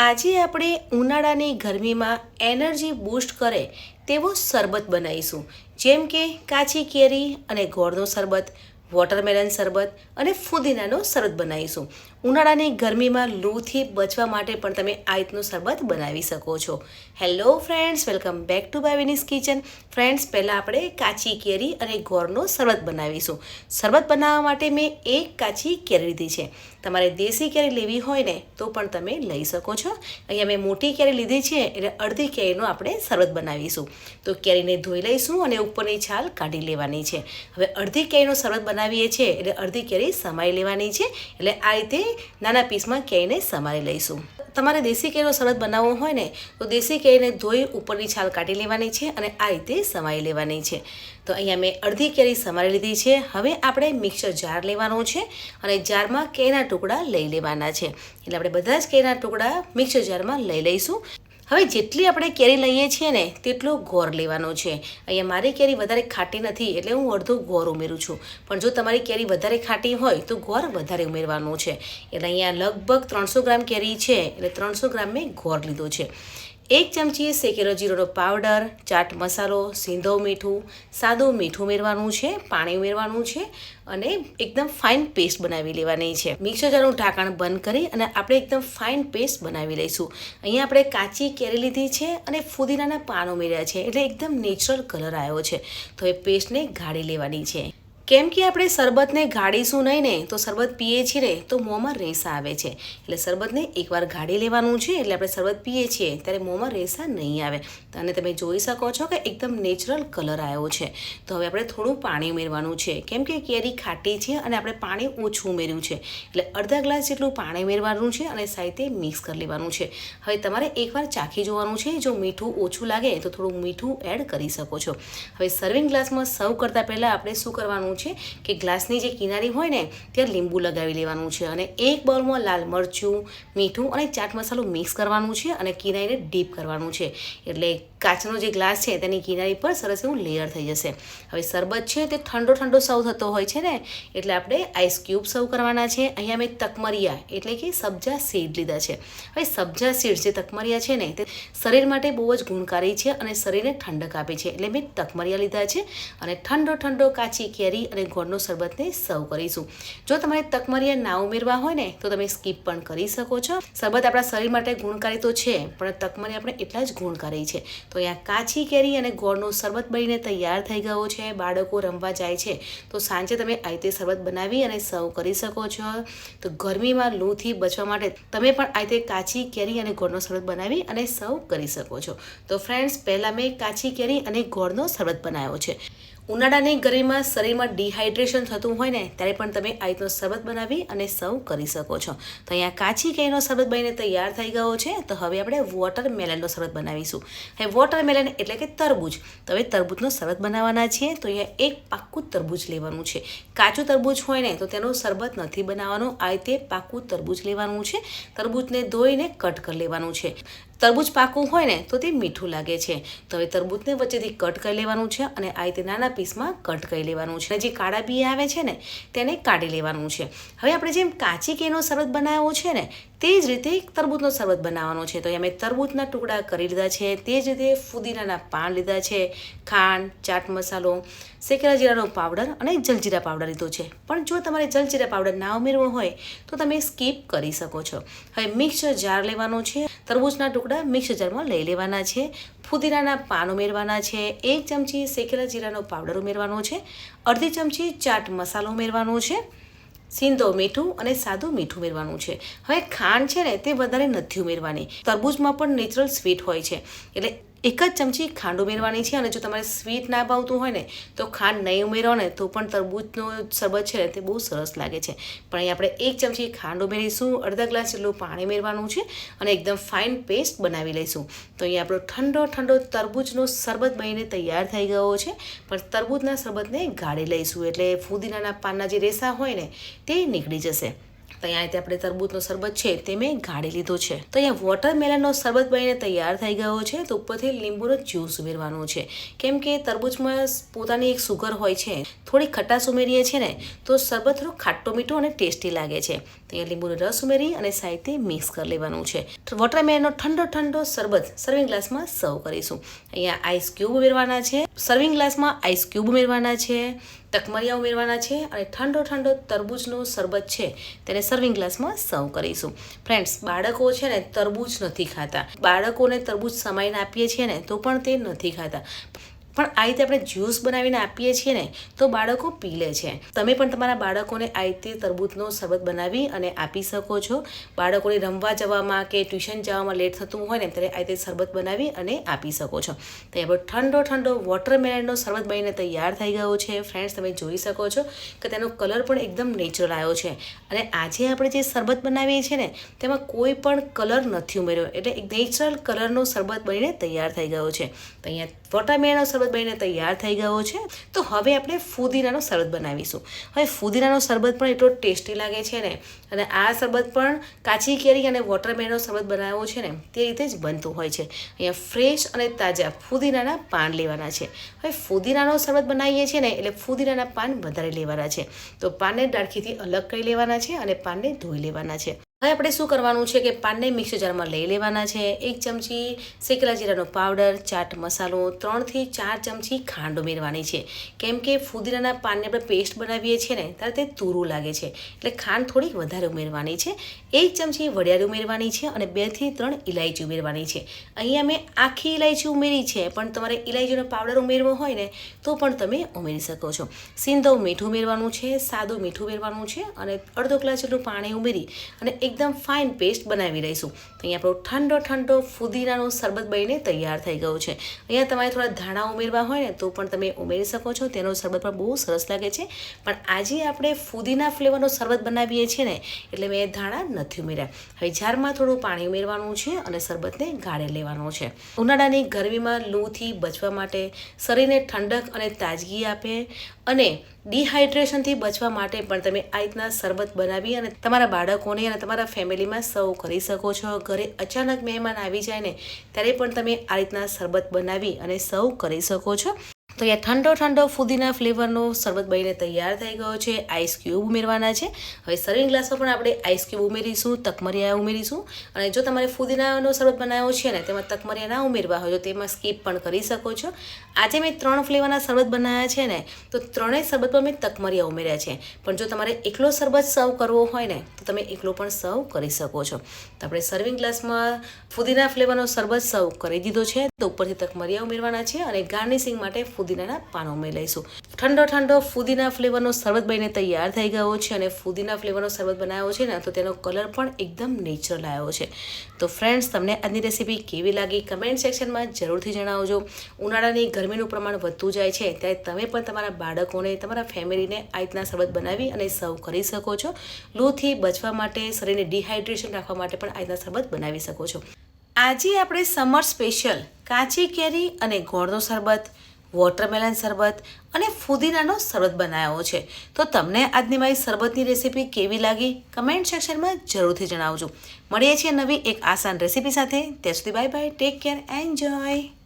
આજે આપણે ઉનાળાની ગરમીમાં એનર્જી બૂસ્ટ કરે તેવો શરબત બનાવીશું. જેમ કે કાચી કેરી અને ગોળનો શરબત, વોટરમેલન શરબત અને ફુદીનાનો શરબત બનાવીશું. ઉનાળાની ગરમીમાં લૂથી બચવા માટે પણ તમે આ રીતનું શરબત બનાવી શકો છો. Hello friends welcome back to Bhavini's kitchen friends પહેલાં આપણે કાચી કેરી અને ગોળનો શરબત બનાવીશું. શરબત બનાવવા માટે મેં એક કાચી કેરી લીધી છે. તમારે દેશી કેરી લેવી હોય ને, તો પણ તમે લઈ શકો છો. અહીંયા મેં મોટી કેરી લીધી છે, એટલે અડધી કેરીનું આપણે શરબત બનાવીશું. તો કેરીને ધોઈ લઈશું અને ઉપરની છાલ કાઢી લેવાની છે. હવે અડધી કેરીનો શરબત બનાવીએ છીએ, એટલે અડધી કેરી સમાઈ લેવાની છે. એટલે આ રીતે નાના પીસમાં કેરીને સમારી લઈશું. તમારે દેશી કેરીનો સરદ બનાવવો હોય ને, તો દેશી કેરીને ધોઈ ઉપરની છાલ કાઢી લેવાની છે અને આ રીતે સમારી લેવાની છે. તો અહીંયા મેં અડધી કેરી સમારી લીધી છે. હવે આપણે મિક્સર જાર લેવાનો છે અને જારમાં કેરીના ટુકડા લઈ લેવાના છે. એટલે આપણે બધા જ કેરીના ટુકડા મિક્સર જારમાં લઈ લઈશું. હવે જેટલી આપણે કેરી લઈએ છીએ ને, તેટલો ગોળ લેવાનો છે. અહીંયા મારી કેરી વધારે ખાટી નથી, એટલે હું અડધો ગોળ ઉમેરું છું. પણ જો તમારી કેરી વધારે ખાટી હોય, તો ગોળ વધારે ઉમેરવાનો છે. એટલે અહીંયા લગભગ ત્રણસો ગ્રામ કેરી છે, એટલે ત્રણસો ગ્રામ મેં ગોર લીધો છે. એક ચમચી શેકેલો જીરોનો પાવડર, ચાટ મસાલો, સિંધો મીઠું, સાદું મીઠું ઉમેરવાનું છે, પાણી ઉમેરવાનું છે અને એકદમ ફાઇન પેસ્ટ બનાવી લેવાની છે. મિક્સર જારનું ઢાંકણ બંધ કરી અને આપણે એકદમ ફાઇન પેસ્ટ બનાવી લઈશું. અહીંયા આપણે કાચી કેરી લીધી છે અને ફુદીનાના પાન ઉમેર્યા છે. એટલે એકદમ નેચરલ કલર આવ્યો છે. તો એ પેસ્ટને ગાળી લેવાની છે. કેમ કે આપણે શરબતને ગાળીશું નહીં ને, તો શરબત પીએ છીએ ને, તો મોંમાં રેસા આવે છે. એટલે શરબતને એકવાર ગાળી લેવાનું છે, એટલે આપણે શરબત પીએ છીએ, ત્યારે મોંમાં રેસા નહીં આવે. અને તમે જોઈ શકો છો કે એકદમ નેચરલ કલર આવ્યો છે. તો હવે આપણે થોડું પાણી ઉમેરવાનું છે. કેમ કે કેરી ખાટી છે અને આપણે પાણી ઓછું ઉમેર્યું છે. એટલે અડધા ગ્લાસ જેટલું પાણી ઉમેરવાનું છે અને સાહિત્ય મિક્સ કરી લેવાનું છે. હવે તમારે એકવાર ચાખી જોવાનું છે. જો મીઠું ઓછું લાગે, તો થોડું મીઠું એડ કરી શકો છો. હવે સર્વિંગ ગ્લાસમાં સર્વ કરતાં પહેલાં આપણે શું કરવાનું છે કે ગ્લાસની જે કિનારી હોય ને, ત્યાં લીંબુ લગાવી લેવાનું છે અને એક બાઉલમાં લાલ મરચું, મીઠું અને ચાટ મસાલો મિક્સ કરવાનું છે અને કિનારીને ડીપ કરવાનું છે. એટલે કાચનો જે ગ્લાસ છે તેની કિનારી પર સરસ એવું લેયર થઈ જશે. હવે શરબત છે તે ઠંડો ઠંડો સર્વ થતો હોય છે ને, એટલે આપણે આઈસ ક્યુબ સર્વ કરવાના છે. અહીંયા મેં તકમરિયા એટલે કે સબ્જા સીડ લીધા છે. હવે સબ્જા સીડ જે તકમરિયા છે ને, તે શરીર માટે બહુ જ ગુણકારી છે અને શરીરને ઠંડક આપે છે. એટલે મેં તકમરિયા લીધા છે અને ઠંડો ઠંડો કાચી કેરી અને ગોળનો શરબતને સર્વ કરીશું. જો તમારે તકમરિયા ના ઉમેરવા હોય ને, તો તમે સ્કીપ પણ કરી શકો છો. શરબત આપણા શરીર માટે ગુણકારી તો છે, પણ તકમરિયા આપણે એટલા જ ગુણકારી છે. તો અહીંયા કાચી કેરી અને ગોળનો શરબત બનીને તૈયાર થઈ ગયો છે, બાળકો રમવા જાય છે, તો સાંજે તમે આ રીતે શરબત બનાવી અને સર્વ કરી શકો છો. તો ગરમીમાં લૂથી બચવા માટે તમે પણ આ રીતે કાચી કેરી અને ગોળનો શરબત બનાવી અને સર્વ કરી શકો છો. તો ફ્રેન્ડ્સ, પહેલાં મેં કાચી કેરી અને ગોળનો શરબત બનાવ્યો છે. ઉનાળાની ગરમીમાં શરીરમાં ડિહાઇડ્રેશન થતું હોય ને, ત્યારે પણ તમે આ રીતનો શરબત બનાવી અને સર્વ કરી શકો છો. તો અહીંયા કાચી કેરીનો શરબત બનીને તૈયાર થઈ ગયો છે, તો હવે આપણે વોટર મેલનનો શરબત બનાવીશું. હવે વોટર મેલન એટલે કે તરબૂચ. તો હવે તરબૂચનો શરબત બનાવવાના છીએ, તો અહીંયા એક પાક્કું તરબૂચ લેવાનું છે. કાચું તરબૂચ હોય ને, તો તેનો શરબત નથી બનાવવાનો, આ રીતે પાક્કું તરબૂચ લેવાનું છે. તરબૂચને ધોઈને કટ કરી લેવાનું છે. તરબૂચ પાકું હોય ને, તો તે મીઠું લાગે છે. તો હવે તરબૂચને વચ્ચેથી કટ કરી લેવાનું છે અને આ રીતે નાના પીસમાં કટ કરી લેવાનું છે જે કાળા બી આવે છે ને તેને કાઢી લેવાનું છે. હવે આપણે જેમ કાચી કેનો શરબત બનાવ્યો છે ને તે જ રીતે તરબૂચનો શરબત બનાવવાનો છે. તો અમે તરબૂચના ટુકડા કરી લીધા છે. તે જ રીતે ફુદીનાના પાન લીધા છે. ખાંડ, ચાટ મસાલો, શેકેલા જીરાનો પાવડર અને જલજીરા પાવડર લીધો છે. પણ જો તમારે જલજીરા પાવડર ના ઉમેરવો હોય, તો તમે સ્કીપ કરી શકો છો. હવે મિક્સર જાર લેવાનો છે. તરબૂચના ટુકડા મિક્સર જારમાં લઈ લેવાના છે. ફુદીનાના પાન ઉમેરવાના છે. એક ચમચી શેકેલા જીરાનો પાવડર ઉમેરવાનો છે. અડધી ચમચી ચાટ મસાલો ઉમેરવાનો છે. સિંધો મીઠું અને સાદું મીઠું ઉમેરવાનું છે. હવે ખાંડ છે ને, તે વધારે નથી ઉમેરવાની. તરબૂજમાં પણ નેચરલ સ્વીટ હોય છે. એટલે એક જ ચમચી ખાંડ ઉમેરવાની છે અને જો તમારે સ્વીટ ના ભાવતું હોય ને, તો ખાંડ નહીં ઉમેરો ને, તો પણ તરબૂચનો શરબત છે તે બહુ સરસ લાગે છે. પણ અહીં આપણે એક ચમચી ખાંડ ઉમેરીશું, અડધા ગ્લાસ જેટલું પાણી ઉમેરવાનું છે અને એકદમ ફાઇન પેસ્ટ બનાવી લઈશું. તો અહીં આપણો ઠંડો ઠંડો તરબૂચનો શરબત બનીને તૈયાર થઈ ગયો છે, પણ તરબૂચના શરબતને ગાળી લઈશું એટલે ફુદીનાના પાનના જે રેસા હોય ને, તે નીકળી જશે. તો અહીંયા રીતે આપણે તરબૂચનો શરબત છે તે મેં ગાળી લીધો છે. તો અહીંયા વોટરમેલનનો શરબત બનીને તૈયાર થઈ ગયો છે. તો ઉપરથી લીંબુનો જ્યુસ ઉમેરવાનો છે. કેમ કે તરબૂચમાં પોતાની એક સુગર હોય છે. થોડી ખટાશ ઉમેરીએ છીએ ને, તો શરબત થોડું ખાટો, મીઠું અને ટેસ્ટી લાગે છે. તો અહીંયા લીંબુનો રસ ઉમેરી અને સાઈડથી મિક્સ કરી લેવાનું છે. વોટરમેલનનો ઠંડો ઠંડો શરબત સર્વિંગ ગ્લાસમાં સર્વ કરીશું. અહીંયા આઈસ ક્યુબ ઉમેરવાના છે. સર્વિંગ ગ્લાસમાં આઈસ ક્યુબ ઉમેરવાના છે. તકમરિયા ઉમેરવાના છે અને ઠંડો ઠંડો તરબૂચનો શરબત છે તેને સર્વિંગ ગ્લાસમાં સર્વ કરીશું. ફ્રેન્ડ્સ બાળકો છે ને તરબૂચ નથી ખાતા. બાળકોને તરબૂચ સમાઈને આપીએ છીએ ને તો પણ તે નથી ખાતા. પણ આ રીતે આપણે જ્યુસ બનાવીને આપીએ છીએ ને, તો બાળકો પી લે છે. તમે પણ તમારા બાળકોને આ રીતે તરબૂચનો શરબત બનાવી અને આપી શકો છો. બાળકોને રમવા જવામાં કે ટ્યુશન જવામાં લેટ થતું હોય ને, ત્યારે આ રીતે શરબત બનાવી અને આપી શકો છો. તો આપણો ઠંડો ઠંડો વોટરમેલનનો શરબત બનીને તૈયાર થઈ ગયો છે. ફ્રેન્ડ્સ, તમે જોઈ શકો છો કે તેનો કલર પણ એકદમ નેચરલ આવ્યો છે. અને આજે આપણે જે શરબત બનાવીએ છીએ ને, તેમાં કોઈ પણ કલર નથી ઉમેર્યો. એટલે એક નેચરલ કલરનો શરબત બનીને તૈયાર થઈ ગયો છે. તો અહીંયા વોટરમેલનનો શરબત બનીને તૈયાર થઈ ગયો છે, તો હવે આપણે ફુદીનાનો શરબત બનાવીશું. હવે ફુદીનાનો શરબત પણ એટલો ટેસ્ટી લાગે છે ને, અને આ શરબત પણ કાચી કેરી અને વોટરમેલનનો શરબત બનાવ્યો છે ને, તે રીતે જ બનતું હોય છે. અહીંયા ફ્રેશ અને તાજા ફુદીનાના પાન લેવાના છે. હવે ફુદીનાનો શરબત બનાવીએ છીએ ને, એટલે ફુદીનાના પાન વધારે લેવાના છે. તો પાનને ડાળખીથી અલગ કરી લેવાના છે અને પાનને ધોઈ લેવાના છે. હવે આપણે શું કરવાનું છે કે પાનને મિક્સર જારમાં લઈ લેવાના છે. એક ચમચી શેકેલા જીરાનો પાવડર, ચાટ મસાલો, ત્રણથી ચાર ચમચી ખાંડ ઉમેરવાની છે. કેમ કે ફુદીનાના પાનને આપણે પેસ્ટ બનાવીએ છીએ ને, ત્યારે તે તુરું લાગે છે. એટલે ખાંડ થોડીક વધારે ઉમેરવાની છે. એક ચમચી વડિયાળી ઉમેરવાની છે અને બેથી ત્રણ ઇલાયચી ઉમેરવાની છે. અહીંયા મેં આખી ઇલાયચી ઉમેરી છે, પણ તમારે ઇલાયચીનો પાવડર ઉમેરવો હોય ને, તો પણ તમે ઉમેરી શકો છો. સિંધવ મીઠું ઉમેરવાનું છે, સાદું મીઠું ઉમેરવાનું છે અને અડધો ગ્લાસ જેટલું પાણી ઉમેરી અને એકદમ ફાઇન પેસ્ટ બનાવી રહીશું તો અહીંયા આપણો ઠંડો ઠંડો ફુદીનાનો શરબત બનીને તૈયાર થઈ ગયો છે. અહીંયા તમારે થોડા ધાણા ઉમેરવા હોય ને તો પણ તમે ઉમેરી શકો છો. તેનો શરબત પણ બહુ સરસ લાગે છે. પણ આજે આપણે ફુદીના ફ્લેવરનો શરબત બનાવીએ છીએ ને, એટલે મેં ધાણા નથી ઉમેર્યા. હવે જારમાં થોડું પાણી ઉમેરવાનું છે અને શરબતને ગાળે લેવાનું છે. ઉનાળાની ગરમીમાં લૂથી બચવા માટે શરીરને ઠંડક અને તાજગી આપે અને ડિહાઇડ્રેશનથી બચવા માટે પણ તમે આ રીતના શરબત બનાવી અને તમારા બાળકોને અને તમારા ફેમિલીમાં સર્વ કરી શકો છો. ઘરે અચાનક મહેમાન આવી જાય ને, ત્યારે પણ તમે આ રીતના શરબત બનાવી અને સર્વ કરી શકો છો. તો અહીંયા ઠંડો ઠંડો ફુદીના ફ્લેવરનો શરબત બનીને તૈયાર થઈ ગયો છે આઈસ ક્યુબ ઉમેરવાના છે. હવે સર્વિંગ ગ્લાસમાં પણ આપણે આઈસ ક્યુબ ઉમેરીશું, તકમરિયા ઉમેરીશું. અને જો તમારે ફુદીનાનો શરબત બનાવ્યો છે ને, તેમાં તકમરિયા ના ઉમેરવા હોય તો તેમાં સ્કીપ પણ કરી શકો છો. આજે મેં ત્રણ ફ્લેવરના શરબત બનાવ્યા છે ને, તો ત્રણેય શરબતમાં મેં તકમરિયા ઉમેર્યા છે. પણ જો તમારે એકલો શરબત સર્વ કરવો હોય ને, તો તમે એકલો પણ સર્વ કરી શકો છો. તો આપણે સર્વિંગ ગ્લાસમાં ફુદીના ફ્લેવરનો શરબત સર્વ કરી દીધો છે, તો ઉપરથી તકમરિયા ઉમેરવાના છે અને ગાર્નિશિંગ માટે ફુદીનાના પાનો મેં લઈશું. ઠંડો ઠંડો ફુદીના ફ્લેવરનો શરબત બનીને તૈયાર થઈ ગયો છે અને ફુદીના ફ્લેવરનો શરબત બનાવ્યો છે ને, તો તેનો કલર પણ એકદમ નેચરલ આવ્યો છે. તો ફ્રેન્ડ્સ તમને આજની રેસીપી કેવી લાગી કમેન્ટ સેક્શનમાં જરૂરથી જણાવજો. ઉનાળાની ગરમીનું પ્રમાણ વધતું જાય છે, ત્યારે તમે પણ તમારા બાળકોને, તમારા ફેમિલીને આ રીતના શરબત બનાવી અને સર્વ કરી શકો છો. લૂથી બચવા માટે, શરીરને ડિહાઇડ્રેશન રાખવા માટે પણ આ રીતના શરબત બનાવી શકો છો. આજે આપણે સમર સ્પેશિયલ કાચી કેરી અને ગોળનો શરબત. વોટરમેલન શરબત અને ફુદીનાનો શરબત બનાવ્યો છે. તો તમને આજની મારી શરબતની રેસીપી કેવી લાગી? કમેન્ટ સેક્શનમાં જરૂરથી જણાવજો. મળીએ છીએ નવી એક આસાન રેસીપી સાથે. ત્યાં સુધી bye bye take care enjoy